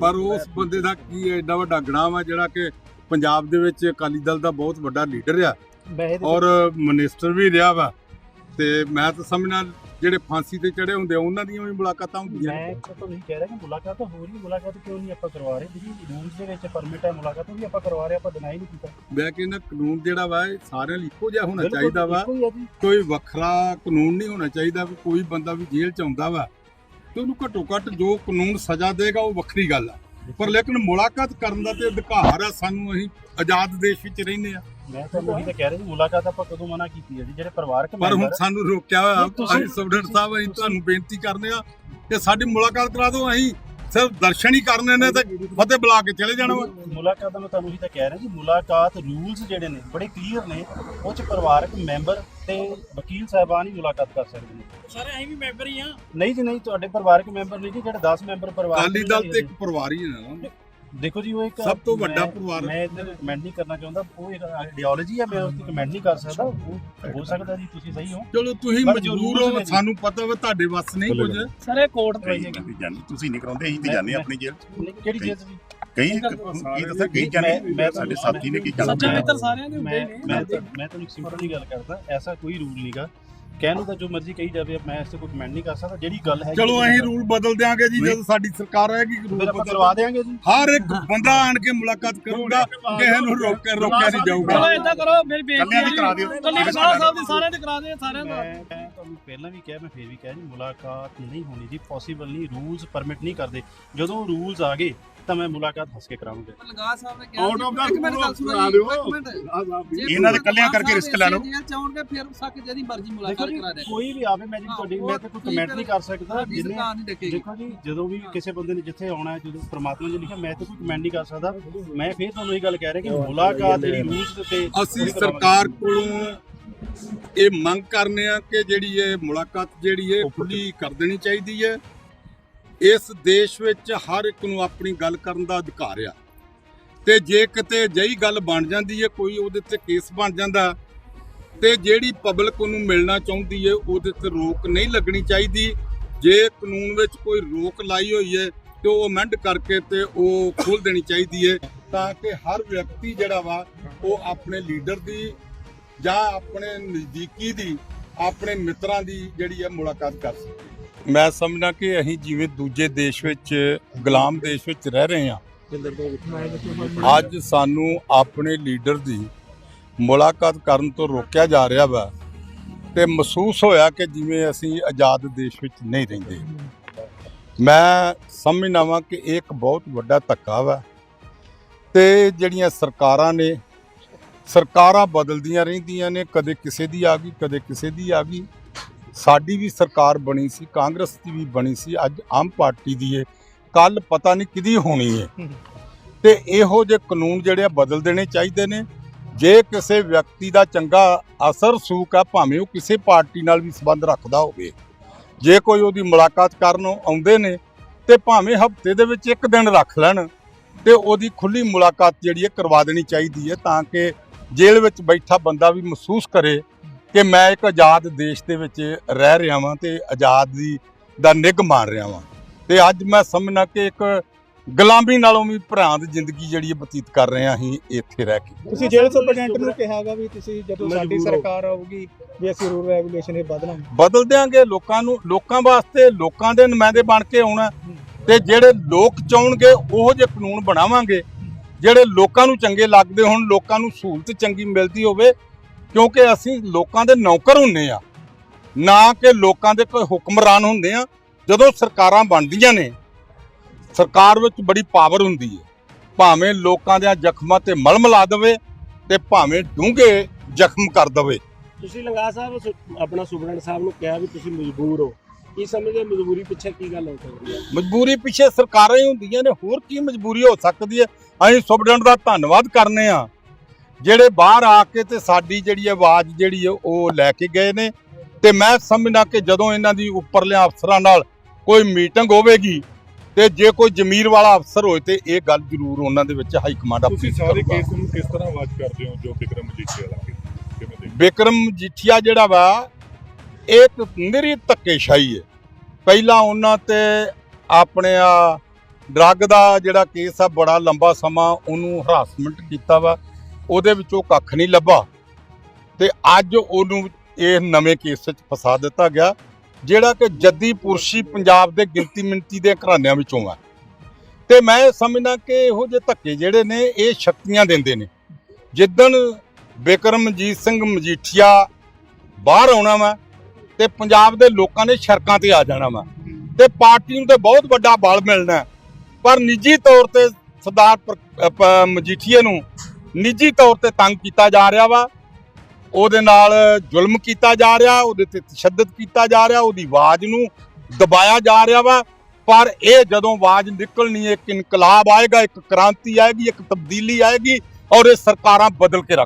ਪਰ ਉਸ ਬੰਦੇ ਦਾ ਕੀ ਐਡਾ ਵੱਡਾ ਗਣਾਮ ਆ ਜਿਹੜਾ ਕਿ ਪੰਜਾਬ ਦੇ ਵਿੱਚ ਅਕਾਲੀ ਦਲ ਦਾ ਬਹੁਤ ਵੱਡਾ ਲੀਡਰ ਆ। ਔਰ ਮਿਨਿਸਟਰ ਵੀ ਰਿਹਾ ਵਾ। ਤੇ ਮੈਂ ਤਾਂ ਸਮਝਣਾ ਜਿਹੜੇ ਫਾਂਸੀ ਤੇ ਚੜੇ ਹੁੰਦੇ ਉਹਨਾਂ ਦੀਆਂ ਵੀ ਮੁਲਾਕਾਤਾਂ ਹੁੰਦੀਆਂ। ਮੈਂ ਤਾਂ ਤੁਹਾਨੂੰ ਕਹਿ ਰਿਹਾ ਕਿ ਮੁਲਾਕਾਤ ਤਾਂ ਹੋ ਰਹੀ ਮੁਲਾਕਾਤ ਕਿਉਂ ਨਹੀਂ ਆਪਾਂ ਕਰਵਾ ਰਹੇ? ਜਿਹੜੀ ਰੂਲਸ ਦੇ ਵਿੱਚ ਪਰਮਿਟ ਹੈ ਮੁਲਾਕਾਤ ਉਹ ਵੀ ਆਪਾਂ ਕਰਵਾ ਰਹੇ ਆਪਾਂ ਡਿਨਾਈ ਨਹੀਂ ਕੀਤਾ। ਮੈਂ ਕਹਿੰਦਾ ਕਾਨੂੰਨ ਜਿਹੜਾ ਵਾ ਇਹ ਸਾਰਿਆਂ ਲਈ ਇੱਕੋ ਜਿਹਾ ਹੋਣਾ ਚਾਹੀਦਾ ਵਾ। ਕੋਈ ਵੱਖਰਾ ਕਾਨੂੰਨ ਨਹੀਂ ਹੋਣਾ ਚਾਹੀਦਾ ਵੀ ਕੋਈ ਬੰਦਾ ਵੀ ਜੇਲ੍ਹ ਚ ਆਉਂਦਾ ਵਾ। ਤੇ ਉਹਨੂੰ ਘੱਟੋ ਘੱਟ ਜੋ ਕਾਨੂੰਨ ਸਜ਼ਾ ਦੇਗਾ ਉਹ ਵੱਖਰੀ ਗੱਲ ਆ। ਪਰ ਲੇਕਿਨ ਮੁਲਾਕਾਤ ਕਰਨ ਦਾ ਤੇ ਅਧਿਕਾਰ ਆ ਸਾਨੂੰ ਅਸੀਂ ਆਜ਼ਾਦ ਦੇਸ਼ ਵਿੱਚ ਰਹਿੰਦੇ ਆ। ਮੈਂ ਤਾਂ ਉਹੀ ਤਾਂ ਕਹਿ ਰਿਹਾ ਜੀ ਮੁਲਾਕਾਤ ਆਪਾਂ ਕਦੋਂ ਮਨਾ ਕੀਤੀ ਹੈ ਜੀ? ਜਿਹੜੇ ਪਰਿਵਾਰਕ ਪਰ ਹੁਣ ਸਾਨੂੰ ਰੋਕਿਆ ਹੋਇਆ ਅਸੀਂ ਸਬਡਰ ਸਾਹਿਬ ਅਸੀਂ ਤੁਹਾਨੂੰ ਬੇਨਤੀ ਕਰਦੇ ਆ ਕਿ ਸਾਡੀ ਮੁਲਾਕਾਤ ਕਰਾ ਦਿਓ ਅਸੀਂ ਸਿਰਫ ਦਰਸ਼ਨ ਹੀ ਕਰਨੇ ਨੇ ਤੇ ਫਤਿਹ ਬੁਲਾ ਕੇ ਚਲੇ ਜਾਣਾ ਵਾ। ਮੁਲਾਕਾਤ ਦਾ ਮੈਂ ਤੁਹਾਨੂੰ ਉਹੀ ਤਾਂ ਕਹਿ ਰਿਹਾ ਜੀ ਮੁਲਾਕਾਤ ਰੂਲਸ ਜਿਹੜੇ ਨੇ ਬੜੇ ਕਲੀਅਰ ਨੇ ਉਹ ਚ ਪਰਿਵਾਰਕ ਮੈਂਬਰ ਤੇ ਵਕੀਲ ਸਾਹਿਬਾਨ ਹੀ ਮੁਲਾਕਾਤ ਕਰ ਸਕਦੇ ਨੇ। ਸਾਰੇ ਅਸੀਂ ਵੀ ਮੈਂਬਰ ਹੀ ਆ ਨਹੀਂ ਜੀ ਨਹੀਂ ਤੁਹਾਡੇ ਪਰਿਵਾਰਕ ਮੈਂਬਰ ਨਹੀਂ ਜੀ ਜਿਹੜੇ 10 ਮੈਂਬਰ ਪਰਿਵਾਰ ਅਕਾਲੀ ਦਲ ਤੇ ਇੱਕ ਪਰਿਵਾਰ ਹੀ ਹੈ ਨਾ। ਦੇਖੋ ਜੀ ਉਹ ਇੱਕ ਸਭ ਤੋਂ ਵੱਡਾ ਪਰਿਵਾਰ। ਮੈਂ ਇਹਦੇ ਕਮੈਂਟ ਨਹੀਂ ਕਰਨਾ ਚਾਹੁੰਦਾ। ਉਹ ਇੱਕ ਆਈਡੀਓਲੋਜੀ ਹੈ ਮੈਂ ਉਸ ਤੇ ਕਮੈਂਟ ਨਹੀਂ ਕਰ ਸਕਦਾ। ਉਹ ਹੋ ਸਕਦਾ ਜੀ ਤੁਸੀਂ ਸਹੀ ਹੋ। ਚਲੋ ਤੁਸੀਂ ਜੋ ਮਜਬੂਰ ਹੋ ਜੀ। ਸਾਨੂੰ ਪਤਾ ਵਾ ਤੁਹਾਡੇ ਵੱਸ ਨਹੀਂ ਕੁਝ। ਸਾਰੇ ਕੋਰਟ ਤੇ ਜਾਂਦੀ ਤੁਸੀਂ ਨਹੀਂ ਕਰਾਉਂਦੇ ਅਸੀਂ ਤੇ ਮੈਂ- ਆਪਣੀ ਜੇਲ੍ਹ ਕਿਹੜੀ ਚੀਜ਼ ਜੀ? ਕਈ ਕੀ ਦੱਸਿਆ ਕਈ ਮੈਂ- ਸਾਡੇ ਸਾਥੀ ਨੇ ਕੀ ਸੱਚਾ ਜਾਣਾ ਮਿੱਤਰ ਸਾਰਿਆਂ ਦੇ ਹੁੰਦੇ ਮੈਂ ਮੈਂ ਤੁਹਾਨੂੰ ਸਿੰਪਲ ਹੀ ਗੱਲ ਕਰਦਾ ਐਸਾ ਕੋਈ ਰੂਲ ਨਹੀਂਗਾ ਕਹਿਣ ਨੂੰ ਤਾਂ ਜੋ ਮਰਜ਼ੀ ਕਹੀ ਜਾਵੇ ਮੈਂ ਇਸ ਤੇ ਕੋਈ ਕਮੈਂਟ ਨਹੀਂ ਕਰ ਸਕਦਾ। ਜਿਹੜੀ ਗੱਲ ਹੈ ਚਲੋ ਅਸੀਂ ਰੂਲ ਬਦਲ ਦਿਆਂਗੇ ਜੀ ਜਦੋਂ ਸਾਡੀ ਸਰਕਾਰ ਆਏਗੀ ਰੂਲ ਬਦਲ ਕਰਵਾ ਜੀ। ਹਰ ਇੱਕ ਬੰਦਾ ਆਣ ਕੇ ਮੁਲਾਕਾਤ ਕਰੂਗਾ ਕਿਸੇ ਨੂੰ ਰੋਕਿਆ ਰੋਕਿਆ ਨਹੀਂ ਚਲੋ ਜਾਊਗਾ। ਏਦਾਂ ਕਰੋ ਮੇਰੀ ਬੇਨਤੀ ਦੀ ਕਰਾ ਦਿਓ। ਕੱਲੀ ਕਸਾਲ ਸਾਹਿਬ ਦੀ ਸਾਰਿਆਂ ਦੇ ਕਰਾ ਦੇ ਸਾਰਿਆਂ ਦਾ। ਮੈਂ ਤੁਹਾਨੂੰ ਪਹਿਲਾਂ ਵੀ ਕਿਹਾ ਮੈਂ ਫੇਰ ਵੀ ਕਿਹਾ ਜੀ ਮੁਲਾਕਾਤ ਨਹੀਂ ਹੋਣੀ ਜੀ ਪੋਸੀਬਲ ਨਹੀਂ ਰੂਲਸ ਪਰਮਿਟ ਨਹੀਂ ਕਰਦੇ। ਜਦੋਂ ਰੂਲਸ ਆ ਗਏ ਤਾਂ ਮੈਂ ਮੁਲਾਕਾਤ ਹੱਸ ਕੇ ਕਰਾਂਗਾ ਲਗਾ ਸਾਹਿਬ ਨੇ ਕਿਹਾ ਕਰਾ ਜੀ, ਦਿਓ। ਇੱਕ ਮਿੰਟ। ਜੇ ਇਹਨਾਂ ਦੇ ਕੱਲਿਆਂ ਕਰਕੇ ਰਿਸਕ ਲੈ ਲਓ। ਜੇਲ੍ਹ ਚਾਹੁੰਗੇ ਫਿਰ ਸਕ ਜਿਹਦੀ ਮਰਜ਼ੀ ਮੁਲਾਕਾਤ ਜੀ। ਕੋਈ ਵੀ ਆਵੇ ਮੈਂ ਜੀ ਤੁਹਾਡੀ ਮੈਂ ਤੇ ਕੋਈ ਕਮੈਂਟ ਨਹੀਂ ਕਰ ਸਕਦਾ। ਦੇਖੇਗੀ। ਦੇਖੋ ਜੀ ਜਦੋਂ ਵੀ ਕਿਸੇ ਬੰਦੇ ਨੇ ਜਿੱਥੇ ਆਉਣਾ ਹੈ ਜਦੋਂ ਪ੍ਰਮਾਤਮਾ ਨੇ ਲਿਖਿਆ ਮੈਂ ਤਾਂ ਕੋਈ ਕਮੈਂਟ ਨਹੀਂ ਕਰ ਸਕਦਾ। ਮੈਂ ਫੇਰ ਤੁਹਾਨੂੰ ਇਹ ਗੱਲ ਕਹਿ ਰਿਹਾ ਕਿ ਮੁਲਾਕਾਤ ਜਿਹੜੀ ਰੂਲਸ ਦੇ ਉੱਤੇ ਅਸੀਂ ਉਹੀ ਕਰਾਵਾਂਗੇ। ਸਰਕਾਰ ਕੋਲੋਂ ਇਹ ਮੰਗ ਕਰਨੇ ਆ ਕਿ ਜਿਹੜੀ ਇਹ ਮੁਲਾਕਾਤ ਜਿਹੜੀ ਹੈ ਖੁੱਲੀ ਕਰ ਦੇਣੀ ਚਾਹੀਦੀ ਹੈ। ਇਸ ਦੇਸ਼ ਵਿੱਚ ਹਰ ਇੱਕ ਨੂੰ ਆਪਣੀ ਗੱਲ ਕਰਨ ਦਾ ਅਧਿਕਾਰ ਆ। ਤੇ ਜੇ ਕਿਤੇ ਜਈ ਗੱਲ ਬਣ ਜਾਂਦੀ ਹੈ ਕੋਈ ਉਹਦੇ ਤੇ ਕੇਸ ਬਣ ਜਾਂਦਾ ਤੇ ਜਿਹੜੀ ਪਬਲਿਕ ਉਹਨੂੰ ਮਿਲਣਾ ਚਾਹੁੰਦੀ ਹੈ ਉਹਦੇ ਤੇ ਰੋਕ ਨਹੀਂ ਲੱਗਣੀ ਚਾਹੀਦੀ। ਜੇ ਕਾਨੂੰਨ ਵਿੱਚ ਕੋਈ ਰੋਕ ਲਾਈ ਹੋਈ ਹੈ ਤੇ ਉਹ ਅਮੈਂਡ ਕਰਕੇ ਤੇ ਉਹ ਖੋਲ ਦੇਣੀ ਚਾਹੀਦੀ ਹੈ ਤਾਂ ਕਿ ਹਰ ਵਿਅਕਤੀ ਜਿਹੜਾ ਵਾ ਉਹ ਆਪਣੇ ਲੀਡਰ ਦੀ ਜਾਂ ਆਪਣੇ ਨਜ਼ਦੀਕੀ ਦੀ ਆਪਣੇ ਮਿੱਤਰਾਂ ਦੀ ਜਿਹੜੀ ਹੈ ਮੁਲਾਕਾਤ ਕਰ ਸਕੇ। ਮੈਂ ਸਮਝਦਾ ਕਿ ਅਸੀਂ ਜਿਵੇਂ ਦੂਜੇ ਦੇਸ਼ ਵਿੱਚ ਗੁਲਾਮ ਦੇਸ਼ ਵਿੱਚ ਰਹਿ ਰਹੇ ਹਾਂ? ਅੱਜ ਸਾਨੂੰ ਆਪਣੇ ਲੀਡਰ ਦੀ ਮੁਲਾਕਾਤ ਕਰਨ ਤੋਂ ਰੋਕਿਆ ਜਾ ਰਿਹਾ ਵਾ ਤੇ ਮਹਿਸੂਸ ਹੋਇਆ ਕਿ ਜਿਵੇਂ ਅਸੀਂ ਆਜ਼ਾਦ ਦੇਸ਼ ਵਿੱਚ ਨਹੀਂ ਰਹਿੰਦੇ। ਮੈਂ ਸਮਝਣਾ ਵਾਂ ਕਿ ਇਹ ਇੱਕ ਬਹੁਤ ਵੱਡਾ ਧੱਕਾ ਵਾ ਤੇ ਜਿਹੜੀਆਂ ਸਰਕਾਰਾਂ ਨੇ, ਸਰਕਾਰਾਂ ਬਦਲਦੀਆਂ ਰਹਿੰਦੀਆਂ ਨੇ, ਕਦੇ ਕਿਸੇ ਦੀ ਆ ਗਈ, ਕਦੇ ਕਿਸੇ ਦੀ ਆ ਗਈ। ਸਾਡੀ ਵੀ ਸਰਕਾਰ ਬਣੀ ਸੀ, ਕਾਂਗਰਸ ਦੀ ਵੀ ਬਣੀ ਸੀ, ਅੱਜ ਆਮ ਪਾਰਟੀ ਦੀ ਏ। ਕੱਲ ਪਤਾ ਨਹੀਂ ਕਿਹਦੀ ਹੋਣੀ ਏ। ਤੇ ਇਹੋ ਜਿਹੇ ਕਾਨੂੰਨ ਜਿਹੜੇ ਆ ਬਦਲ ਦੇਣੇ ਚਾਹੀਦੇ ਨੇ। ਜੇ ਕਿਸੇ ਵਿਅਕਤੀ ਦਾ ਚੰਗਾ ਅਸਰ ਸੂਕ ਆ, ਭਾਵੇਂ ਉਹ ਕਿਸੇ ਪਾਰਟੀ ਨਾਲ ਵੀ ਸੰਬੰਧ ਰੱਖਦਾ ਹੋਵੇ, ਜੇ ਕੋਈ ਉਹਦੀ ਮੁਲਾਕਾਤ ਕਰਨ ਆਉਂਦੇ ਨੇ ਤੇ ਭਾਵੇਂ ਹਫ਼ਤੇ ਦੇ ਵਿੱਚ ਇੱਕ ਦਿਨ ਰੱਖ ਲੈਣ ਤੇ ਉਹਦੀ ਖੁੱਲੀ ਮੁਲਾਕਾਤ ਜਿਹੜੀ ਹੈ ਕਰਵਾ ਦੇਣੀ ਚਾਹੀਦੀ ਹੈ ਤਾਂ ਕਿ ਜੇਲ੍ਹ ਵਿੱਚ ਬੈਠਾ ਬੰਦਾ ਵੀ ਮਹਿਸੂਸ ਕਰੇ ਕਿ ਮੈਂ ਇੱਕ ਆਜ਼ਾਦ ਦੇਸ਼ ਦੇ ਵਿੱਚ ਰਹਿ ਰਿਹਾ ਵਾਂ ਤੇ ਆਜ਼ਾਦੀ ਦਾ ਨਿੱਘ ਮਾਣ ਰਿਹਾ ਵਾਂ। ਤੇ ਅੱਜ ਮੈਂ ਸਮਝਣਾ ਕਿ ਇੱਕ ਗੁਲਾਮੀ ਨਾਲੋਂ ਵੀ ਭਰਾਂ ਦੀ ਜ਼ਿੰਦਗੀ ਜਿਹੜੀ ਹੈ ਬਤੀਤ ਕਰ ਰਹੇ ਹਾਂ ਅਸੀਂ ਇੱਥੇ ਰਹਿ ਕੇ। ਤੁਸੀਂ ਜੇਲ੍ਹ ਸੁਪਰਡੈਂਟ ਨੂੰ ਕਿਹਾਗਾ ਵੀ ਤੁਸੀਂ ਜਦੋਂ ਸਾਡੀ। ਸਰਕਾਰ ਆਊਗੀ ਵੀ ਅਸੀਂ ਰੂਲ ਰੈਗੂਲੇਸ਼ਨ ਇਹ ਬਦਲਾਂਗੇ ਬਦਲ ਦਿਆਂਗੇ ਲੋਕਾਂ ਨੂੰ ਲੋਕਾਂ ਵਾਸਤੇ ਲੋਕਾਂ ਦੇ ਨੁਮਾਇੰਦੇ ਬਣ ਕੇ ਆਉਣਾ ਤੇ ਜਿਹੜੇ ਲੋਕ ਚਾਹਣਗੇ ਉਹੋ ਜਿਹੇ ਕਾਨੂੰਨ ਬਣਾਵਾਂਗੇ ਜਿਹੜੇ ਲੋਕਾਂ ਨੂੰ ਚੰਗੇ ਲੱਗਦੇ ਹੋਣ ਲੋਕਾਂ ਨੂੰ ਸਹੂਲਤ ਚੰਗੀ ਮਿਲਦੀ ਹੋਵੇ ਕਿਉਂਕਿ ਅਸੀਂ ਲੋਕਾਂ ਦੇ ਨੌਕਰ ਹੁੰਨੇ ਆ। ਨਾ ਕਿ ਲੋਕਾਂ ਦੇ ਕੋਈ ਹੁਕਮਰਾਨ ਹੁੰਦੇ ਆ। ਜਦੋਂ ਸਰਕਾਰਾਂ ਬਣਦੀਆਂ ਨੇ ਸਰਕਾਰ ਵਿੱਚ ਬੜੀ ਪਾਵਰ ਹੁੰਦੀ ਹੈ। ਭਾਵੇਂ ਲੋਕਾਂ ਦੇ ਜ਼ਖਮਾਂ ਤੇ ਮਲਮ ਲਾ ਦੇਵੇ ਤੇ ਭਾਵੇਂ ਡੂੰਘੇ ਜ਼ਖਮ ਕਰ ਦੇਵੇ। ਤੁਸੀਂ ਲੰਗਾ ਸਾਹਿਬ ਆਪਣਾ ਸੁਪਰਡੈਂਟ ਸਾਹਿਬ ਨੂੰ ਕਿਹਾ ਵੀ ਤੁਸੀਂ ਮਜਬੂਰ ਹੋ। ਕੀ ਸਮਝਦੇ ਮਜਬੂਰੀ ਪਿੱਛੇ ਕੀ ਗੱਲ ਹੋ ਸਕਦੀ ਹੈ? ਮਜਬੂਰੀ ਪਿੱਛੇ ਸਰਕਾਰਾਂ ਹੀ ਹੁੰਦੀਆਂ ਨੇ ਹੋਰ ਕੀ ਮਜਬੂਰੀ ਹੋ ਸਕਦੀ ਹੈ? ਅਸੀਂ ਸੁਪਰਡੈਂਟ ਦਾ ਧੰਨਵਾਦ ਕਰਨੇ ਆ ਜਿਹੜੇ ਬਾਹਰ ਆ ਕੇ ਤੇ ਸਾਡੀ ਜਿਹੜੀ ਆਵਾਜ਼ ਜਿਹੜੀ ਹੈ ਉਹ ਲੈ ਕੇ ਗਏ ਨੇ। ਤੇ ਮੈਂ ਸਮਝਦਾ ਕਿ ਜਦੋਂ ਇਹਨਾਂ ਦੀ ਉੱਪਰਲੇ ਅਫਸਰਾਂ ਨਾਲ ਕੋਈ ਮੀਟਿੰਗ ਹੋਵੇਗੀ ਤੇ ਜੇ ਕੋਈ ਜ਼ਮੀਰ ਵਾਲਾ ਅਫਸਰ ਹੋਏ ਤੇ ਇਹ ਗੱਲ ਜ਼ਰੂਰ ਉਹਨਾਂ ਦੇ ਵਿੱਚ ਹਾਈ ਕਮਾਂਡ ਤੁਸੀਂ ਆਪਣੀ ਸਾਰੇ ਕਰੂਗਾ। ਕੇਸ ਨੂੰ ਕਿਸ ਤਰ੍ਹਾਂ ਵਾਚ ਕਰਦੇ ਹੋ ਜੋ ਵਿਕਰਮ ਮਜੀਠੀਆ ਕੇਸ ਕਿਵੇਂ ਦੇਖਦੇ ਵਿਕਰਮ ਜੀਠੀਆ ਜਿਹੜਾ ਵਾ ਇੱਕ ਨਿਰੀ ਧੱਕੇਸ਼ਾਹੀ ਹੈ। ਪਹਿਲਾਂ ਉਹਨਾਂ ਤੇ ਆਪਣੇ ਆ ਡਰੱਗ ਦਾ ਜਿਹੜਾ ਕੇਸ ਆ ਬੜਾ ਲੰਬਾ ਸਮਾਂ ਉਹਨੂੰ ਹਰਾਸਮੈਂਟ ਕੀਤਾ ਵਾ। ਉਹਦੇ ਵਿੱਚੋਂ ਕੱਖ ਨਹੀਂ ਲੱਭਾ। ਤੇ ਅੱਜ ਉਹਨੂੰ ਇਹ ਨਵੇਂ ਕੇਸ ਵਿੱਚ ਫਸਾ ਦਿੱਤਾ ਗਿਆ। ਜਿਹੜਾ ਕਿ ਜੱਦੀ ਪੁਰਸ਼ੀ ਪੰਜਾਬ ਦੇ ਗਿਣਤੀ ਮਿੰਤੀ ਦੇ ਘਰਾਣਿਆਂ ਵਿੱਚੋਂ ਆ। ਤੇ ਮੈਂ ਇਹ ਸਮਝਦਾ ਕਿ ਇਹੋ ਜਿਹੇ ਧੱਕੇ ਜਿਹੜੇ ਨੇ, ਇਹ ਸ਼ਕਤੀਆਂ ਦਿੰਦੇ ਨੇ। ਜਿੱਦਣ ਬਿਕਰਮਜੀਤ ਸਿੰਘ ਮਜੀਠੀਆ ਬਾਹਰ ਆਉਣਾ ਵਾ ਤੇ ਪੰਜਾਬ ਦੇ ਲੋਕਾਂ ਨੇ ਸੜਕਾਂ ਤੇ ਆ ਜਾਣਾ ਵਾ ਤੇ ਪਾਰਟੀ ਨੂੰ ਤੇ ਬਹੁਤ ਵੱਡਾ ਬਲ ਮਿਲਣਾ। ਪਰ ਨਿੱਜੀ ਤੌਰ ਤੇ ਸਰਦਾਰ ਮਜੀਠੀਏ ਨੂੰ ਨਿੱਜੀ ਤੌਰ ਤੇ ਤੰਗ ਕੀਤਾ ਜਾ ਰਿਹਾ ਵਾ। ਉਹਦੇ ਨਾਲ ਜ਼ੁਲਮ ਕੀਤਾ ਜਾ ਰਿਹਾ, ਉਹਦੇ ਤੇ ਤਸ਼ੱਦਦ ਕੀਤਾ ਜਾ ਰਿਹਾ, ਉਹਦੀ ਆਵਾਜ਼ ਨੂੰ ਦਬਾਇਆ ਜਾ ਰਿਹਾ ਵਾ। ਪਰ ਇਹ ਜਦੋਂ ਆਵਾਜ਼ ਨਿਕਲਣੀ, ਇੱਕ ਇਨਕਲਾਬ ਆਏਗਾ, ਇੱਕ ਕ੍ਰਾਂਤੀ ਆਏਗੀ, ਇੱਕ ਤਬਦੀਲੀ ਆਏਗੀ ਔਰ ਇਹ ਸਰਕਾਰਾਂ ਬਦਲ ਕੇ ਰੱਖ